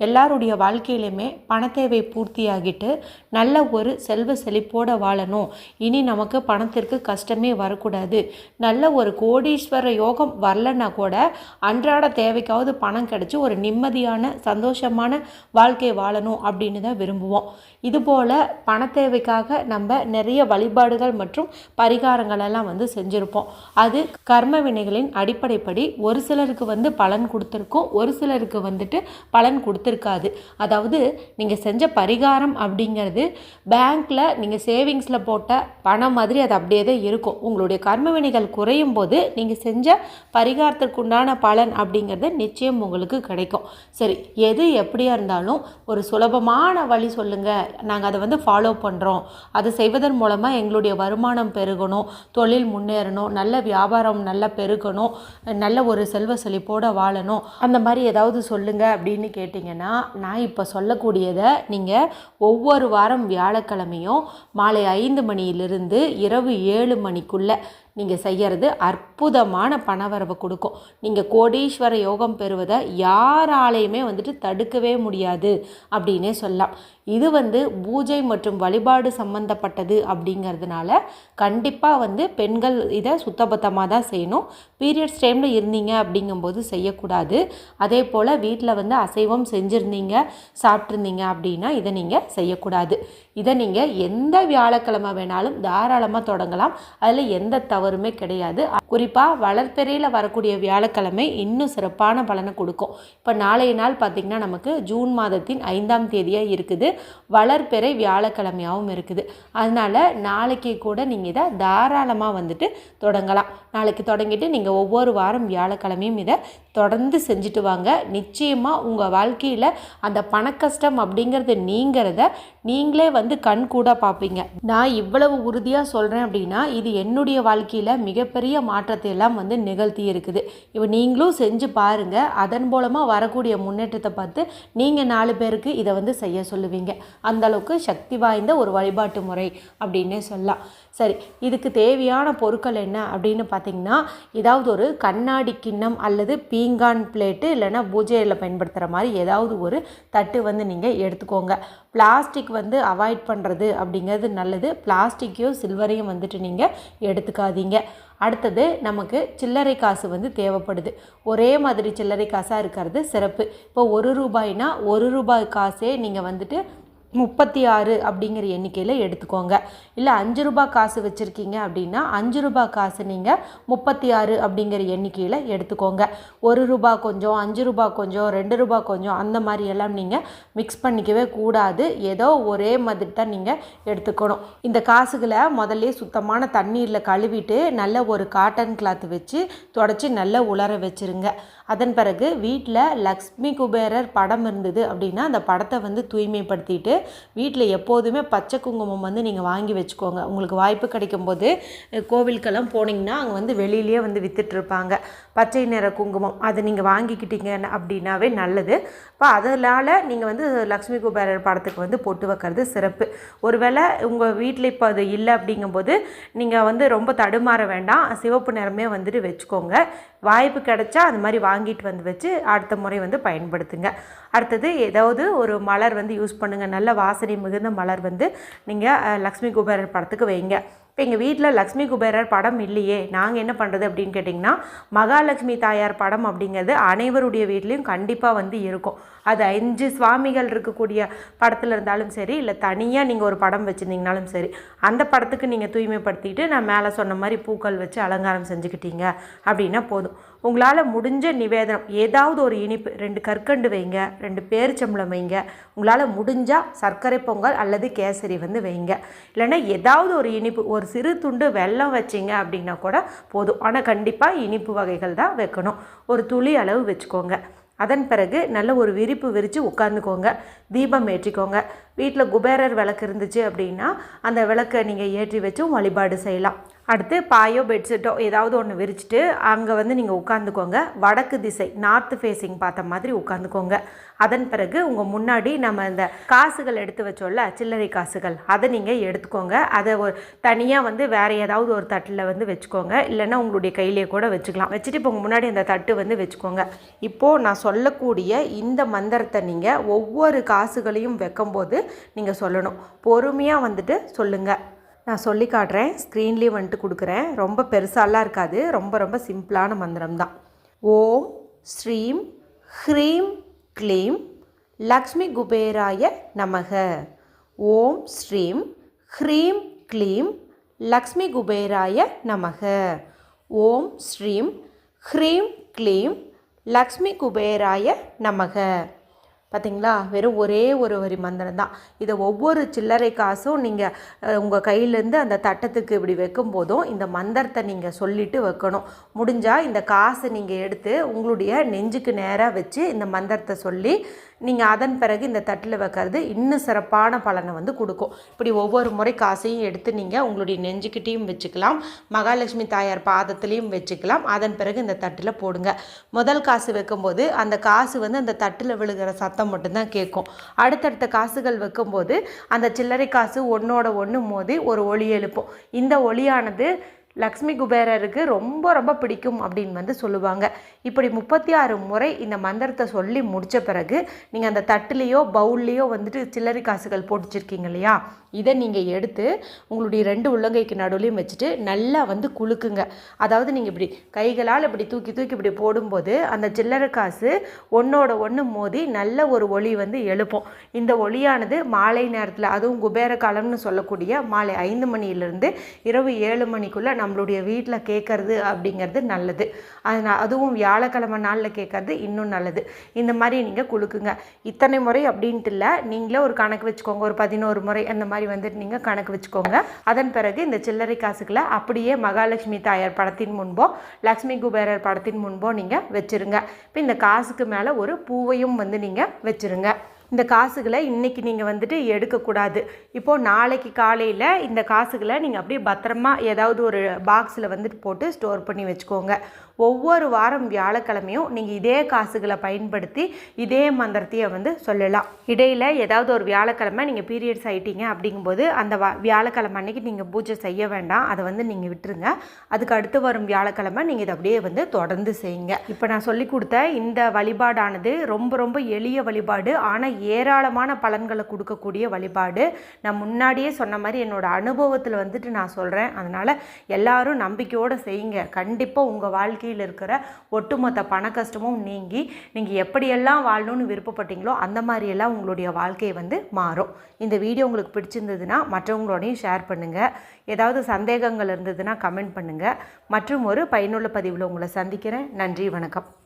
எல்லாருடைய வாழ்க்கையிலுமே பணத்தேவை பூர்த்தியாகிட்டு நல்ல ஒரு செல்வ செழிப்போடு வாழணும். இனி நமக்கு பணத்திற்கு கஷ்டமே வரக்கூடாது. நல்ல ஒரு கோடீஸ்வர யோகம் வரலன்னா கூட அன்றாட தேவைக்காவது பணம் கிடச்சி ஒரு நிம்மதியான சந்தோஷமான வாழ்க்கை வாழணும் அப்படின்னு தான் விரும்புவோம். இதுபோல் பண தேவைக்காக நம்ம நிறைய வழிபாடுகள் மற்றும் பரிகாரங்கள் எல்லாம் வந்து செஞ்சுருப்போம். அது கர்ம வினைகளின் அடிப்படைப்படி ஒரு சிலருக்கு வந்து பலன் கொடுத்துருக்கும் ஒரு சிலருக்கு வந்துட்டு பலன் கொடுத்து கொடுத்துருக்காது. அதாவது நீங்கள் செஞ்ச பரிகாரம் அப்படிங்கிறது பேங்க்கில் நீங்கள் சேவிங்ஸில் போட்ட பணம் மாதிரி அது அப்படியே தான் இருக்கும். உங்களுடைய கர்மவினைகள் குறையும் போது நீங்கள் செஞ்ச பரிகாரத்திற்குண்டான பலன் அப்படிங்கிறது நிச்சயம் உங்களுக்கு கிடைக்கும். சரி எது எப்படியா இருந்தாலும் ஒரு சுலபமான வழி சொல்லுங்கள் நாங்கள் அதை வந்து ஃபாலோ பண்ணுறோம் அதை செய்வதன் மூலமாக எங்களுடைய வருமானம் பெருகணும் தொழில் முன்னேறணும் நல்ல வியாபாரம் நல்லா பெருகணும் நல்ல ஒரு செல்வ செழிப்போடு வாழணும். அந்த மாதிரி ஏதாவது சொல்லுங்கள் அப்படின்னு பார்த்தீங்கன்னா நான் இப்போ சொல்லக்கூடியதை நீங்கள் ஒவ்வொரு வாரம் வியாழக்கிழமையும் மாலை ஐந்து மணியிலிருந்து இரவு ஏழு மணிக்குள்ளே நீங்கள் செய்கிறது அற்புதமான பணவரவை கொடுக்கும். நீங்கள் கோடீஸ்வர யோகம் பெறுவதை யாராலையுமே வந்துட்டு தடுக்கவே முடியாது அப்படின்னே சொல்லலாம். இது வந்து பூஜை மற்றும் வழிபாடு சம்மந்தப்பட்டது அப்படிங்கிறதுனால கண்டிப்பாக வந்து பெண்கள் இதை சுத்தபத்தமாக தான் செய்யணும். பீரியட்ஸ் டைமில் இருந்தீங்க அப்படிங்கும்போது செய்யக்கூடாது. அதே போல் வீட்டில் வந்து அசைவம் செஞ்சுருந்தீங்க சாப்பிட்ருந்தீங்க அப்படின்னா இதை நீங்கள் செய்யக்கூடாது. இதை நீங்கள் எந்த வியாழக்கிழமை வேணாலும் தாராளமாக தொடங்கலாம். அதில் எந்த தவறுமே கிடையாது. குறிப்பாக வளர்ப்பெறையில் வரக்கூடிய வியாழக்கிழமை இன்னும் சிறப்பான பலனை கொடுக்கும். இப்போ நாளைய நாள் பார்த்திங்கன்னா நமக்கு ஜூன் மாதத்தின் ஐந்தாம் தேதியாக இருக்குது. வளர்ப்பெறை வியாழக்கிழமையாகவும் இருக்குது. அதனால் நாளைக்கு கூட நீங்கள் இதை தாராளமாக வந்துட்டு தொடங்கலாம். நாளைக்கு தொடங்கிட்டு நீங்கள் ஒவ்வொரு வாரம் வியாழக்கிழமையும் இதை தொடர்ந்து செஞ்சுட்டு வாங்க. நிச்சயமாக உங்கள் வாழ்க்கையில் அந்த பணக்கஷ்டம் அப்படிங்கிறது நீங்கிறத நீங்களே வந்து கண் கூட பார்ப்பீங்க நான் இவ்வளவு உறுதியாக சொல்கிறேன் அப்படின்னா இது என்னுடைய வாழ்க்கை வாழ்க்கையில் மிகப்பெரிய மாற்றத்தை எல்லாம் வந்து நிகழ்த்தி இருக்குது. இப்போ நீங்களும் செஞ்சு பாருங்கள் அதன் மூலமாக வரக்கூடிய முன்னேற்றத்தை பார்த்து நீங்கள் நாலு பேருக்கு இதை வந்து செய்ய சொல்லுவீங்க. அந்தளவுக்கு சக்தி வாய்ந்த ஒரு வழிபாட்டு முறை அப்படின்னே சொல்லலாம். சரி இதுக்கு தேவையான பொருட்கள் என்ன அப்படின்னு பார்த்தீங்கன்னா ஏதாவது ஒரு கண்ணாடி கிண்ணம் அல்லது பீங்கான் பிளேட்டு இல்லைன்னா பூஜையில் பயன்படுத்துகிற மாதிரி ஏதாவது ஒரு தட்டு வந்து நீங்கள் எடுத்துக்கோங்க. பிளாஸ்டிக் வந்து அவாய்ட் பண்ணுறது அப்படிங்கிறது நல்லது. பிளாஸ்டிக்கையும் சில்வரையும் வந்துட்டு நீங்கள் எடுத்துக்காதீங்க. அடுத்தது நமக்கு சில்லறை காசு வந்து தேவைப்படுது. ஒரே மாதிரி சில்லறை காசாக இருக்கிறது சிறப்பு. இப்போ ஒரு ரூபாய்னா ஒரு ரூபாய் காசே நீங்கள் வந்துட்டு முப்பத்தி ஆறு அப்படிங்கிற எண்ணிக்கையில் எடுத்துக்கோங்க. இல்லை அஞ்சு ரூபாய் காசு வச்சுருக்கீங்க அப்படின்னா அஞ்சு ரூபாய் காசு நீங்கள் முப்பத்தி ஆறு அப்படிங்கிற எண்ணிக்கையில் எடுத்துக்கோங்க. ஒரு ரூபாய் கொஞ்சம் அஞ்சு ரூபாய் கொஞ்சம் ரெண்டு ரூபாய் கொஞ்சம் அந்த மாதிரி எல்லாம் நீங்கள் மிக்ஸ் பண்ணிக்கவே கூடாது. ஏதோ ஒரே மாதிரி தான் நீங்கள் எடுத்துக்கணும். இந்த காசுகளை முதல்ல சுத்தமான தண்ணீரில் கழுவிட்டு நல்ல ஒரு காட்டன் கிளாத் வச்சு தொடச்சி நல்லா உலர வச்சுருங்க. அதன் பிறகு வீட்டில் லக்ஷ்மி குபேரர் படம் இருந்தது அப்படின்னா அந்த படத்தை வந்து தூய்மைப்படுத்திட்டு வீட்டில் எப்போதுமே பச்சை குங்குமம் வந்து நீங்கள் வாங்கி வச்சுக்கோங்க. உங்களுக்கு வாய்ப்பு கிடைக்கும் போது கோவிலுக்கெல்லாம் போனீங்கன்னா அங்கே வந்து வெளியிலேயே வந்து விற்றுட்ருப்பாங்க பச்சை நிற குங்குமம். அதை நீங்கள் வாங்கிக்கிட்டீங்க அப்படின்னாவே நல்லது. இப்போ அதனால் நீங்கள் வந்து லக்ஷ்மி குபேரர் படத்துக்கு வந்து பொட்டு வைக்கிறது சிறப்பு. ஒருவேளை உங்கள் வீட்டில் இப்போ அது இல்லை அப்படிங்கும்போது நீங்கள் வந்து ரொம்ப தடுமாற வேண்டாம். சிவப்பு நிறமே வந்துட்டு வச்சுக்கோங்க. வாய்ப்பு கிடைச்சா அந்த மாதிரி வாங்கிட்டு வந்து வச்சு அடுத்த முறை வந்து பயன்படுத்துங்க. அடுத்தது ஏதாவது ஒரு மலர் வந்து யூஸ் பண்ணுங்கள் நல்ல வாசனை மிகுந்த மலர் வந்து நீங்கள் லக்ஷ்மி குபேரர் படத்துக்கு வைங்க. இப்போ எங்கள் வீட்டில் லக்ஷ்மி குபேரர் படம் இல்லையே நாங்கள் என்ன பண்ணுறது அப்படின்னு கேட்டிங்கன்னா மகாலட்சுமி தாயார் படம் அப்படிங்கிறது அனைவருடைய வீட்லேயும் கண்டிப்பாக வந்து இருக்கும். அது அஞ்சு சுவாமிகள் இருக்கக்கூடிய படத்தில் இருந்தாலும் சரி இல்லை தனியாக நீங்கள் ஒரு படம் வச்சுருந்தீங்கனாலும் சரி அந்த படத்துக்கு நீங்கள் தூய்மைப்படுத்திட்டு நான் மேலே சொன்ன மாதிரி பூக்கள் வச்சு அலங்காரம் செஞ்சுக்கிட்டீங்க அப்படின்னா போதும். உங்களால் முடிஞ்ச நிவேதனம் ஏதாவது ஒரு இனிப்பு ரெண்டு கற்கண்டு வைங்க ரெண்டு பேரிச்சம்பளம் வைங்க. உங்களால் முடிஞ்சால் சர்க்கரை பொங்கல் அல்லது கேசரி வந்து வைங்க. இல்லைன்னா ஏதாவது ஒரு இனிப்பு ஒரு சிறு துண்டு வெல்லம் வச்சிங்க அப்படின்னா கூட போதும். ஆனால் கண்டிப்பாக இனிப்பு வகைகள் தான் வைக்கணும். ஒரு துளி அளவு வச்சுக்கோங்க. அதன் பிறகு நல்ல ஒரு விரிப்பு விரித்து உட்காந்துக்கோங்க தீபம் ஏற்றிக்கோங்க. வீட்டில் குபேரர் விளக்கு இருந்துச்சு அப்படின்னா அந்த விளக்கை நீங்கள் ஏற்றி வச்சும் வழிபாடு செய்யலாம். அடுத்து பாயோ பெட்ஷீட்டோ ஏதாவது ஒன்று விரிச்சிட்டு அங்கே வந்து நீங்கள் உட்காந்துக்கோங்க வடக்கு திசை நார்த்து ஃபேஸிங் பார்த்த மாதிரி உட்காந்துக்கோங்க அதன் பிறகு உங்கள் முன்னாடி நம்ம இந்த காசுகள் எடுத்து வச்சோம்ல சில்லறை காசுகள் அதை நீங்கள் எடுத்துக்கோங்க. அதை ஒரு தனியாக வந்து வேறு ஏதாவது ஒரு தட்டில் வந்து வச்சுக்கோங்க. இல்லைன்னா உங்களுடைய கையிலே கூட வச்சுக்கலாம். வச்சுட்டு இப்போ உங்கள் முன்னாடி அந்த தட்டு வந்து வச்சுக்கோங்க. இப்போது நான் சொல்லக்கூடிய இந்த மந்திரத்தை நீங்கள் ஒவ்வொரு காசுகளையும் வைக்கும்போது நீங்கள் சொல்லணும். பொறுமையாக வந்துட்டு சொல்லுங்கள் நான் சொல்லி காட்டுறேன். ஸ்க்ரீன்லேயே வந்துட்டு கொடுக்குறேன். ரொம்ப பெருசாலாம் இருக்காது. ரொம்ப ரொம்ப சிம்பிளான மந்திரம் தான். ஓம் ஸ்ரீம் ஹ்ரீம் க்ளீம் லக்ஷ்மி குபேராய நமக. ஓம் ஸ்ரீம் ஹ்ரீம் க்ளீம் லக்ஷ்மி குபேராய நமக. ஓம் ஸ்ரீம் ஹ்ரீம் க்ளீம் லக்ஷ்மி குபேராய நமக. பார்த்தீங்களா வெறும் ஒரே ஒரு வரி மந்திரம் தான். இதை ஒவ்வொரு சில்லறை காசும் நீங்கள் உங்கள் கையிலேருந்து அந்த தட்டத்துக்கு இப்படி வைக்கும் போதும் இந்த மந்திரத்தை நீங்கள் சொல்லிட்டு வைக்கணும். முடிஞ்சால் இந்த காசை நீங்கள் எடுத்து உங்களுடைய நெஞ்சுக்கு நேராக வச்சு இந்த மந்திரத்தை சொல்லி நீங்கள் அதன் பிறகு இந்த தட்டில் வைக்கிறது இன்னும் சிறப்பான பலனை வந்து கொடுக்கும். இப்படி ஒவ்வொரு முறை காசையும் எடுத்து நீங்கள் உங்களுடைய நெஞ்சுக்கிட்டேயும் வச்சுக்கலாம். மகாலட்சுமி தாயார் பாதத்துலேயும் வச்சுக்கலாம். அதன் பிறகு இந்த தட்டில் போடுங்க. முதல் காசு வைக்கும்போது அந்த காசு வந்து அந்த தட்டில் விழுகிற சத்தம் மட்டும்தான் கேட்கும். அடுத்தடுத்த காசுகள் வைக்கும்போது அந்த சில்லறை காசு ஒன்றோட ஒன்று மோதி ஒரு ஒளி எழுப்பும். இந்த ஒளியானது லக்ஷ்மி குபேரருக்கு ரொம்ப ரொம்ப பிடிக்கும் அப்படின்னு வந்து சொல்லுவாங்க. இப்படி முப்பத்தி ஆறு முறை இந்த மந்திரத்தை சொல்லி முடித்த பிறகு நீங்கள் அந்த தட்டுலேயோ பவுல்லையோ வந்துட்டு சில்லறை காசுகள் போட்டுச்சிருக்கீங்க இல்லையா? இதை நீங்கள் எடுத்து உங்களுடைய ரெண்டு உள்ளங்கைக்கு நடுவுலையும் வச்சுட்டு நல்லா வந்து குலுக்குங்க. அதாவது நீங்கள் இப்படி கைகளால் இப்படி தூக்கி தூக்கி இப்படி போடும்போது அந்த சில்லறை காசு ஒன்றோட ஒன்று மோதி நல்ல ஒரு ஒளி வந்து எழுப்போம். இந்த ஒளியானது மாலை நேரத்தில் அதுவும் குபேர காலம்னு சொல்லக்கூடிய மாலை ஐந்து மணியிலிருந்து இரவு ஏழு மணிக்குள்ளே நம்மளுடைய வீட்டில் கேட்கறது அப்படிங்கிறது நல்லது. அதனால் அதுவும் வியாழக்கிழமை நாளில் கேட்கறது இன்னும் நல்லது. இந்த மாதிரி நீங்கள் குலுக்குங்க. இத்தனை முறை அப்படின்ட்டு இல்லை. நீங்களே ஒரு கணக்கு வச்சுக்கோங்க. ஒரு பதினோரு முறை அந்த மாதிரி வந்துட்டு நீங்கள் கணக்கு வச்சுக்கோங்க. அதன் பிறகு இந்த சில்லறை காசுகளை அப்படியே மகாலட்சுமி தாயார் படத்தின் முன்போ லக்ஷ்மி குபேரர் படத்தின் முன்போ நீங்கள் வச்சுருங்க. இப்போ இந்த காசுக்கு மேலே ஒரு பூவையும் வந்து நீங்கள் வச்சுருங்க. இந்த காசுகளை இன்றைக்கி நீங்கள் வந்துட்டு எடுக்கக்கூடாது. இப்போது நாளைக்கு காலையில் இந்த காசுகளை நீங்கள் அப்படியே பத்திரமா ஏதாவது ஒரு பாக்ஸில் வந்துட்டு போட்டு ஸ்டோர் பண்ணி வச்சுக்கோங்க. ஒவ்வொரு வாரம் வியாழக்கிழமையும் நீங்கள் இதே காசுகளை பயன்படுத்தி இதே மந்திரத்தையை வந்து சொல்லலாம். இடையில் ஏதாவது ஒரு வியாழக்கிழமை நீங்கள் பீரியட்ஸ் ஆகிட்டீங்க அப்படிங்கும்போது அந்த வா வியாழக்கிழமை அன்னைக்கு நீங்கள் பூஜை செய்ய வேண்டாம். அதை வந்து நீங்கள் விட்டுருங்க. அதுக்கு அடுத்து வரும் வியாழக்கிழமை நீங்கள் இதை அப்படியே வந்து தொடர்ந்து செய்யுங்க. இப்போ நான் சொல்லி கொடுத்த இந்த வழிபாடானது ரொம்ப ரொம்ப எளிய வழிபாடு. ஆனால் ஏராளமான பலன்களை கொடுக்கக்கூடிய வழிபாடு. நான் முன்னாடியே சொன்ன மாதிரி என்னோட அனுபவத்தில் வந்துட்டு நான் சொல்கிறேன் அதனால் எல்லாரும் நம்பிக்கையோடு செய்யுங்க. கண்டிப்பாக உங்கள் வாழ்க்கையில் இருக்கிற ஒட்டுமொத்த பண கஷ்டமும் நீங்கி நீங்கள் எப்படியெல்லாம் வாழணும்னு விருப்பப்பட்டீங்களோ அந்த மாதிரியெல்லாம் உங்களுடைய வாழ்க்கையை வந்து மாறும். இந்த வீடியோ உங்களுக்கு பிடிச்சிருந்ததுன்னா மற்றவங்களோடையும் ஷேர் பண்ணுங்கள் ஏதாவது சந்தேகங்கள் இருந்ததுன்னா கமெண்ட் பண்ணுங்கள் மற்றும் ஒரு பயனுள்ள பதிவில் உங்களை சந்திக்கிறேன். நன்றி வணக்கம்.